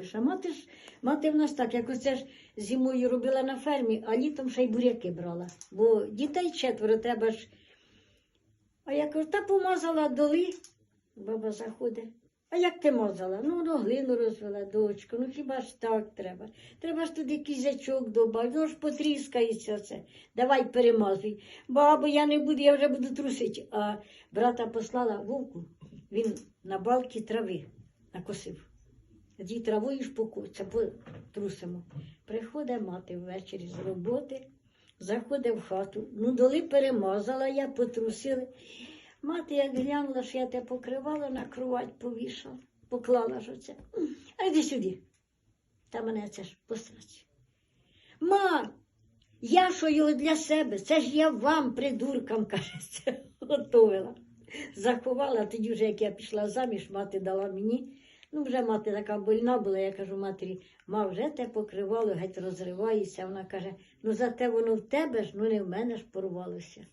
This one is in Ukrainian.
робиш. А мати ж, мати в нас так, як оце ж зимою робила на фермі, а літом ще й буряки брала. Бо дітей четверо треба ж. А я кажу, та помазала доли. Баба заходить. А як ти мазала? Ну, ну глину розвела, дочку, ну хіба ж так треба? Треба ж туди кізячок добавити, ну ж потріскається це. Давай перемазуй. Бабо, я не буду, я вже буду трусити. А брата послала вовку, він на балки трави накосив. Тоді травою ж поку- це потрусимо. Приходить мати ввечері з роботи, заходить в хату. Ну, доли перемазала, я потрусила. Мати, як глянула, що я те покривала, на кровать повішала, поклала ж оце. А йди сюди. Та мене це ж посрать. Ма, я що його для себе, це ж я вам, придуркам, каже, це готовила. Заховала, тоді вже, як я пішла заміж, мати дала мені. Ну, вже мати така больна була, я кажу матері, ма, вже те покривало, геть розривається. Вона каже, ну зате воно в тебе ж, ну не в мене ж порвалося.